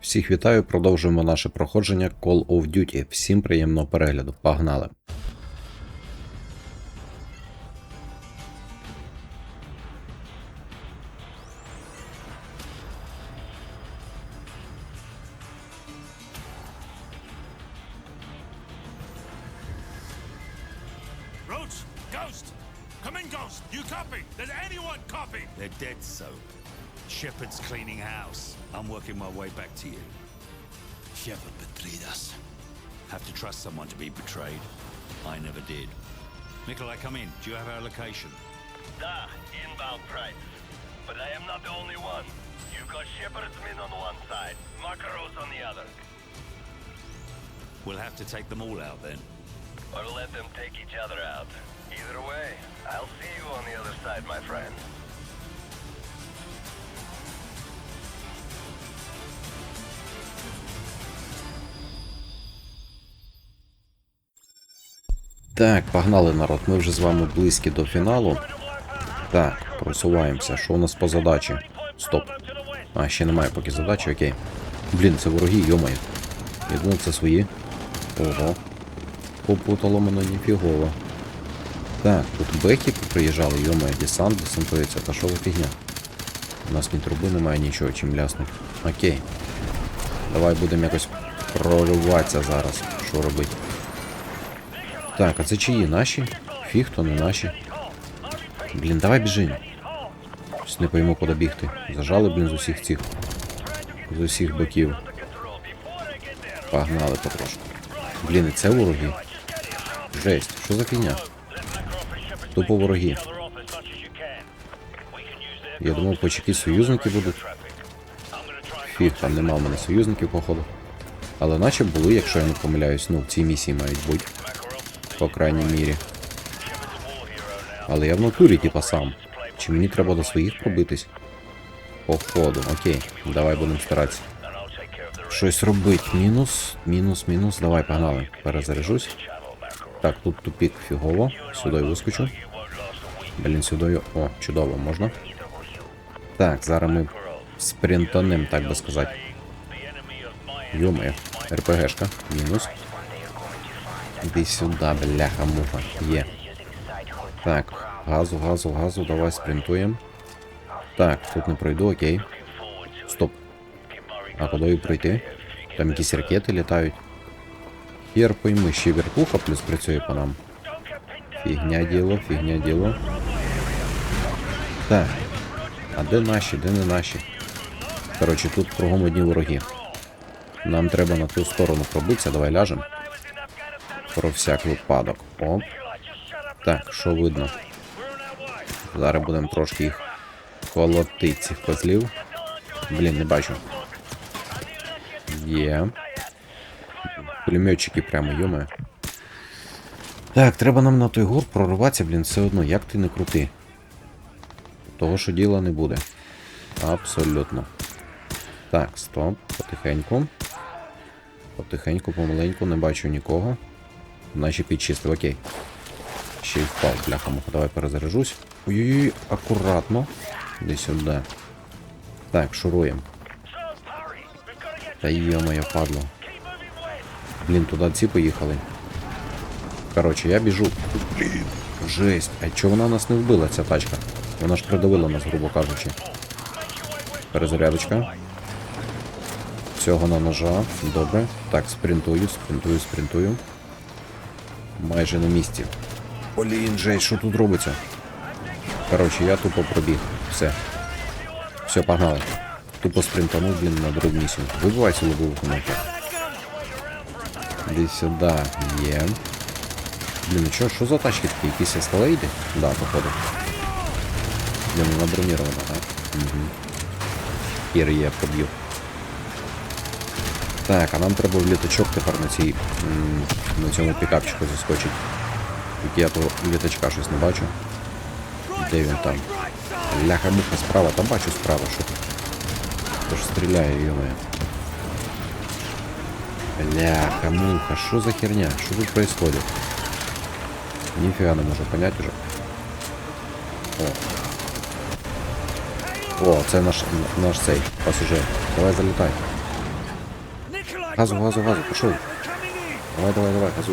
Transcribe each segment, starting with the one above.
Всіх вітаю, продовжуємо наше проходження Call of Duty. Всім приємного перегляду. Погнали! Roach, Ghost, come in, Ghost. You copy? Does anyone copy? They're dead, so. Shepard's cleaning house. I'm working my way back to you. Shepard betrayed us. Have to trust someone to be betrayed. I never did. Nikolai, come in. Do you have our location? Da, inbound price. But I am not the only one. You've got Shepard's men on one side, Makaros on the other. We'll have to take them all out then. Or let them take each other out. Either way, I'll see you on the other side, my friend. Так, погнали народ. Ми вже з вами близькі до фіналу. Так, просуваємося. Що у нас по задачі? Стоп. А, ще немає поки задачі, окей. Блін, це вороги, йомає. Я думав, це свої. Ого. Попутало мене ніфігово. Так, тут бехи приїжджали, йомає, десант десантується. Та що за фігня? У нас ні труби немає, нічого, чим ляснуть. Окей. Давай будемо якось прориватися зараз. Що робити? Так, а це чиї? Наші? Фіг, то не наші. Блін, давай біжим. Щось не пойму, куди бігти. Зажали, блін, з усіх цих. З усіх боків. Погнали потрошку. Блін, і це вороги. Жесть, що за фігня? Тупо вороги. Я думав, хоч якісь союзники будуть. Фіг, там нема в мене союзників, походу. Але наче були, якщо я не помиляюсь, ну в цій місії мають бути. По крайній мірі. Але я в натурі, типа сам. Чи мені треба до своїх пробитись? Походу, окей. Давай будемо старатися. Щось робить. Мінус, мінус, мінус. Давай, погнали. Перезаряжусь. Так, тут тупік фігово. Сюди вискочу. Блін, сюди. О, чудово, можна. Так, зараз ми спринтанем, так би сказати. Йомає. РПГшка. Мінус. Іди сюди, бляха муха. Є. Так, газу, газу, газу, давай спринтуємо. Так, тут не пройду, окей. Стоп. А куди пройти? Там якісь ракети літають. Хер пойми, ще вертуха плюс працює по нам. Фігня діло, фігня діло. Так. А де наші, де не наші? Коротше, тут кругом одні вороги. Нам треба на ту сторону пробитися, давай ляжем. Про всяк випадок. Оп. Так, що видно? Зараз будемо трошки їх колотити цих козлів. Блін, не бачу. Є. Пулеметчики прямо, йоме. Так, треба нам на той гор прорватися, блін, все одно, як ти не крути. Того, що діла не буде. Абсолютно. Так, стоп, потихеньку. Потихеньку, помаленьку, не бачу нікого. Наші підчистив, окей. Ще й впав, бляха муха. Давай перезаряжусь. Ой-ой-ой, акуратно. Іди сюди. Так, шуруємо. Та йо-моє, падло. Блін, туди ці поїхали. Коротше, я біжу. Блін, жесть. А чого вона нас не вбила, ця тачка? Вона ж придавила нас, грубо кажучи. Перезарядочка. Всього на ножа. Добре. Так, спринтую, спринтую, спринтую. Майже на місці. Блін, жесть, що тут робиться? Коротше, я тупо пробіг. Все. Все, погнали. Тупо спринтанув, блін, на другу місію. Вибивай цю лобову комнату. Іди сюди. Є. Блін, ну що, що за тачки такі? Якісь ескалейди? Да, походу. Блін, вона бронірована, так? Угу. Хір є, поб'ю. Так, а нам треба в літачок тепер на цій. м, на цьому пікапчику заскочить. Тільки я того літачка щось не бачу. Де він там? Ляха муха справа, там бачу справа, що тут. Тож стріляє, йомає. Ляха муха, що за херня? Що тут происходит? Ніфіга не можу понять уже. О. О, це наш, наш цей пасажир. Давай залітай. Газу, газу, газу, пішов. Давай, давай, давай, газу.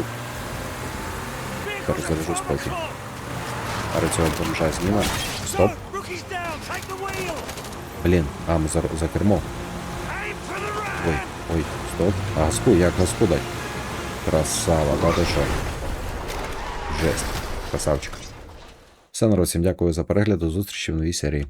Перезаряжусь поки. Ари цього бомжа зніме. Стоп. Блін, а, ми за, за кермо. Ой, ой, стоп. А газку, як газку дать? Красава, да ти? Жесть. Красавчик. Все, народ, всім дякую за перегляд. До зустрічі в новій серії.